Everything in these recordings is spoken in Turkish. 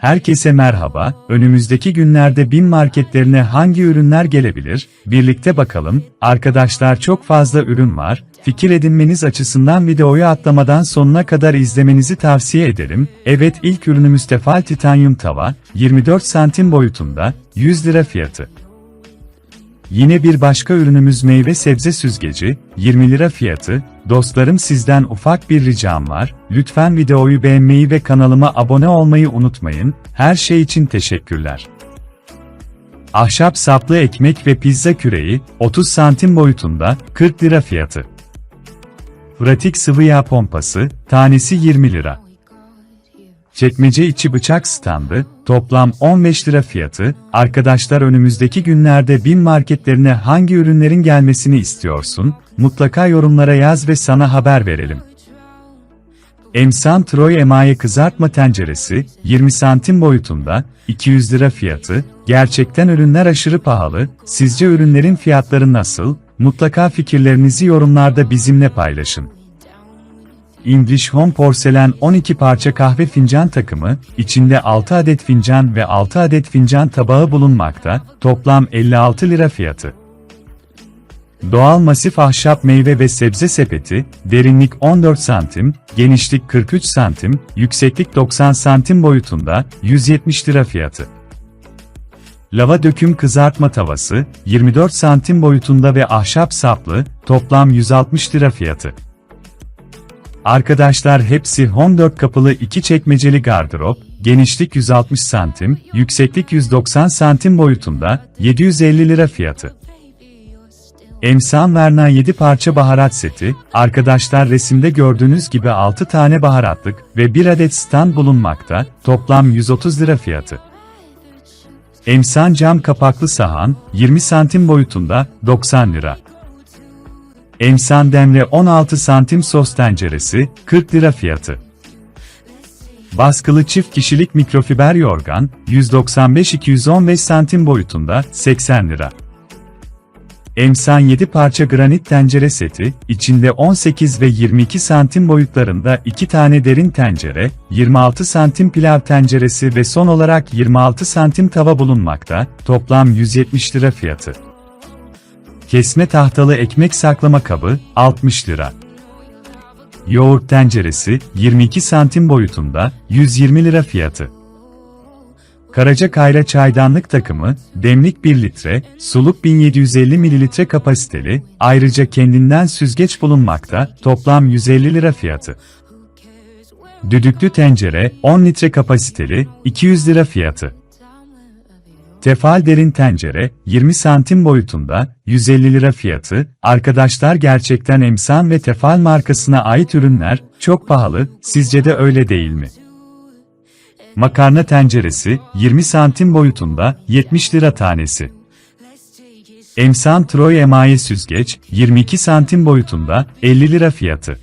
Herkese merhaba, önümüzdeki günlerde bin marketlerine hangi ürünler gelebilir? Birlikte bakalım, arkadaşlar çok fazla ürün var, fikir edinmeniz açısından videoyu atlamadan sonuna kadar izlemenizi tavsiye ederim. Evet ilk ürünümüz Tefal Titanyum Tava, 24 santim boyutunda, 100 lira fiyatı. Yine bir başka ürünümüz meyve sebze süzgeci, 20 lira fiyatı. Dostlarım sizden ufak bir ricam var. Lütfen videoyu beğenmeyi ve kanalıma abone olmayı unutmayın. Her şey için teşekkürler. Ahşap saplı ekmek ve pizza küreği, 30 santim boyutunda, 40 lira fiyatı. Pratik sıvı yağ pompası, tanesi 20 lira. Çekmece içi bıçak standı, toplam 15 lira fiyatı, arkadaşlar önümüzdeki günlerde bin marketlerine hangi ürünlerin gelmesini istiyorsun, mutlaka yorumlara yaz ve sana haber verelim. Emsan Troy emaye kızartma tenceresi, 20 santim boyutunda, 200 lira fiyatı, gerçekten ürünler aşırı pahalı, sizce ürünlerin fiyatları nasıl, mutlaka fikirlerinizi yorumlarda bizimle paylaşın. English Home porselen 12 parça kahve fincan takımı, içinde 6 adet fincan ve 6 adet fincan tabağı bulunmakta, toplam 56 lira fiyatı. Doğal masif ahşap meyve ve sebze sepeti, derinlik 14 santim, genişlik 43 santim, yükseklik 90 santim boyutunda, 170 lira fiyatı. Lava döküm kızartma tavası, 24 santim boyutunda ve ahşap saplı, toplam 160 lira fiyatı. Arkadaşlar hepsi Home 4 kapılı 2 çekmeceli gardırop, genişlik 160 santim, yükseklik 190 santim boyutunda, 750 lira fiyatı. Emsan Verna 7 parça baharat seti, arkadaşlar resimde gördüğünüz gibi 6 tane baharatlık ve 1 adet stand bulunmakta, toplam 130 lira fiyatı. Emsan cam kapaklı sahan, 20 santim boyutunda, 90 lira. Emsan demle 16 santim sos tenceresi, 40 lira fiyatı. Baskılı çift kişilik mikrofiber yorgan, 195-215 santim boyutunda, 80 lira. Emsan 7 parça granit tencere seti, içinde 18 ve 22 santim boyutlarında 2 tane derin tencere, 26 santim pilav tenceresi ve son olarak 26 santim tava bulunmakta, toplam 170 lira fiyatı. Kesme tahtalı ekmek saklama kabı, 60 lira. Yoğurt tenceresi, 22 santim boyutunda, 120 lira fiyatı. Karaca Kayra çaydanlık takımı, demlik 1 litre, suluk 1750 mililitre kapasiteli, ayrıca kendinden süzgeç bulunmakta, toplam 150 lira fiyatı. Düdüklü tencere, 10 litre kapasiteli, 200 lira fiyatı. Tefal derin tencere, 20 santim boyutunda, 150 lira fiyatı, arkadaşlar gerçekten Emsan ve Tefal markasına ait ürünler, çok pahalı, sizce de öyle değil mi? Makarna tenceresi, 20 santim boyutunda, 70 lira tanesi. Emsan Troy emaye süzgeç, 22 santim boyutunda, 50 lira fiyatı.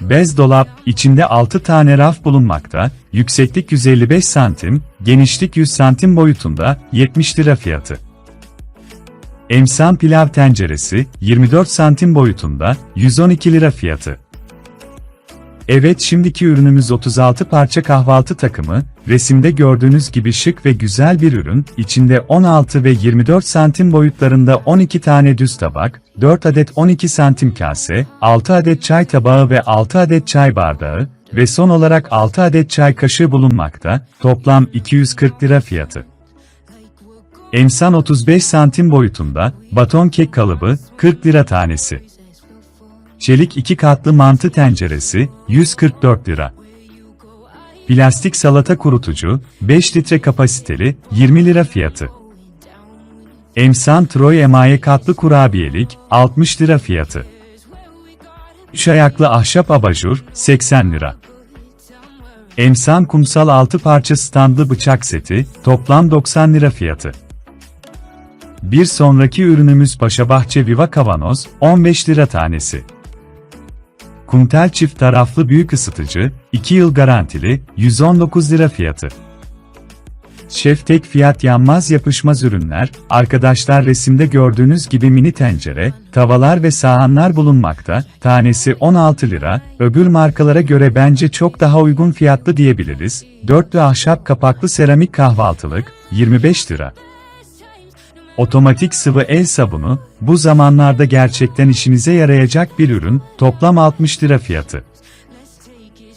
Bez dolap, içinde 6 tane raf bulunmakta, yükseklik 155 santim, genişlik 100 santim boyutunda, 70 lira fiyatı. Emsan pilav tenceresi, 24 santim boyutunda, 112 lira fiyatı. Evet şimdiki ürünümüz 36 parça kahvaltı takımı, resimde gördüğünüz gibi şık ve güzel bir ürün, içinde 16 ve 24 santim boyutlarında 12 tane düz tabak, 4 adet 12 santim kase, 6 adet çay tabağı ve 6 adet çay bardağı ve son olarak 6 adet çay kaşığı bulunmakta, toplam 240 lira fiyatı. Emsan 35 santim boyutunda, baton kek kalıbı, 40 lira tanesi. Çelik iki katlı mantı tenceresi, 144 lira. Plastik salata kurutucu, 5 litre kapasiteli, 20 lira fiyatı. Emsan Troy emaye katlı kurabiyelik, 60 lira fiyatı. 3 ayaklı ahşap abajur, 80 lira. Emsan kumsal 6 parça standlı bıçak seti, toplam 90 lira fiyatı. Bir sonraki ürünümüz Paşabahçe Viva Kavanoz, 15 lira tanesi. Kumtel çift taraflı büyük ısıtıcı, 2 yıl garantili, 119 lira fiyatı. Şef tek fiyat yanmaz yapışmaz ürünler, arkadaşlar resimde gördüğünüz gibi mini tencere, tavalar ve sahanlar bulunmakta, tanesi 16 lira, öbür markalara göre bence çok daha uygun fiyatlı diyebiliriz, dörtlü ahşap kapaklı seramik kahvaltılık, 25 lira. Otomatik sıvı el sabunu, bu zamanlarda gerçekten işinize yarayacak bir ürün, toplam 60 lira fiyatı.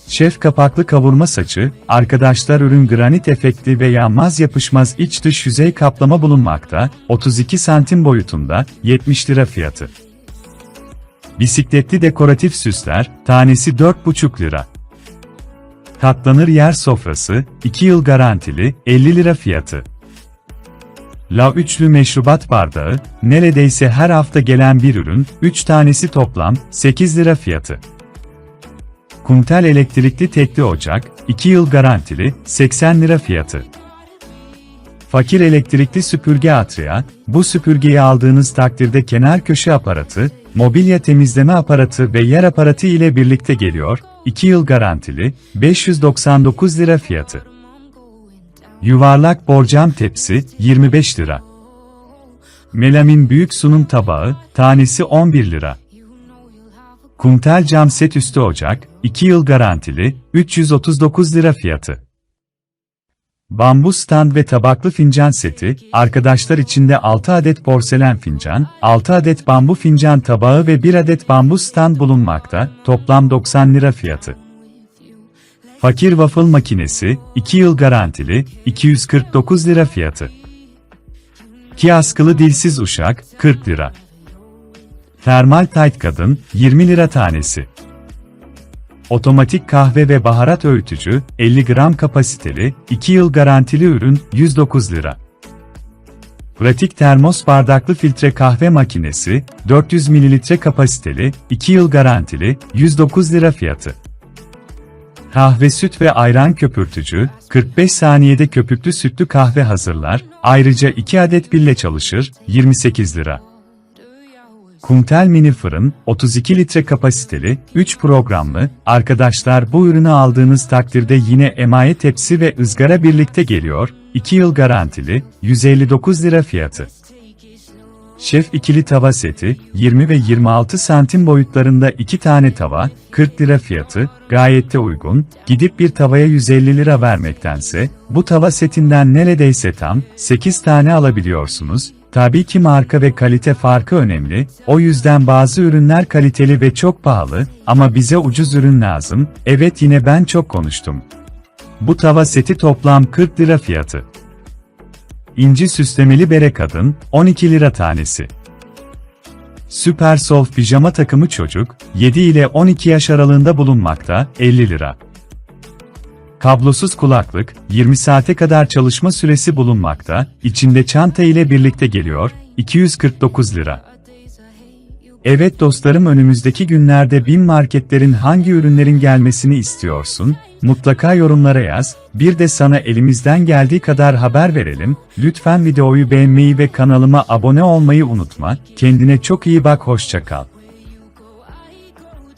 Şef kapaklı kavurma saçı, arkadaşlar ürün granit efektli ve yanmaz yapışmaz iç dış yüzey kaplama bulunmakta, 32 santim boyutunda, 70 lira fiyatı. Bisikletli dekoratif süsler, tanesi 4,5 lira. Katlanır yer sofrası, 2 yıl garantili, 50 lira fiyatı. La üçlü meşrubat bardağı, neredeyse her hafta gelen bir ürün, 3 tanesi toplam, 8 lira fiyatı. Kumtel elektrikli tekli ocak, 2 yıl garantili, 80 lira fiyatı. Fakir elektrikli süpürge Atria, bu süpürgeyi aldığınız takdirde kenar köşe aparatı, mobilya temizleme aparatı ve yer aparatı ile birlikte geliyor, 2 yıl garantili, 599 lira fiyatı. Yuvarlak borcam tepsi, 25 lira. Melamin büyük sunum tabağı, tanesi 11 lira. Kumtel cam set üstü ocak, 2 yıl garantili, 339 lira fiyatı. Bambu stand ve tabaklı fincan seti, arkadaşlar içinde 6 adet porselen fincan, 6 adet bambu fincan tabağı ve 1 adet bambu stand bulunmakta, toplam 90 lira fiyatı. Fakir waffle makinesi, 2 yıl garantili, 249 lira fiyatı. Ki askılı dilsiz uşak, 40 lira. Termal tight kadın, 20 lira tanesi. Otomatik kahve ve baharat öğütücü, 50 gram kapasiteli, 2 yıl garantili ürün, 109 lira. Pratik termos bardaklı filtre kahve makinesi, 400 ml kapasiteli, 2 yıl garantili, 109 lira fiyatı. Kahve süt ve ayran köpürtücü, 45 saniyede köpüklü sütlü kahve hazırlar, ayrıca 2 adet pille çalışır, 28 lira. Kumtel mini fırın, 32 litre kapasiteli, 3 programlı, arkadaşlar bu ürünü aldığınız takdirde yine emaye tepsi ve ızgara birlikte geliyor, 2 yıl garantili, 159 lira fiyatı. Şef ikili tava seti, 20 ve 26 santim boyutlarında 2 tane tava, 40 lira fiyatı, gayet de uygun, gidip bir tavaya 150 lira vermektense, bu tava setinden neredeyse tam, 8 tane alabiliyorsunuz, Tabii ki marka ve kalite farkı önemli, o yüzden bazı ürünler kaliteli ve çok pahalı, ama bize ucuz ürün lazım, evet yine ben çok konuştum. Bu tava seti toplam 40 lira fiyatı. İnci süslemeli bere kadın, 12 lira tanesi. Süper Soft pijama takımı çocuk, 7 ile 12 yaş aralığında bulunmakta, 50 lira. Kablosuz kulaklık, 20 saate kadar çalışma süresi bulunmakta, içinde çanta ile birlikte geliyor, 249 lira. Evet dostlarım önümüzdeki günlerde bin marketlerin hangi ürünlerin gelmesini istiyorsun? Mutlaka yorumlara yaz, bir de sana elimizden geldiği kadar haber verelim, lütfen videoyu beğenmeyi ve kanalıma abone olmayı unutma, kendine çok iyi bak hoşçakal.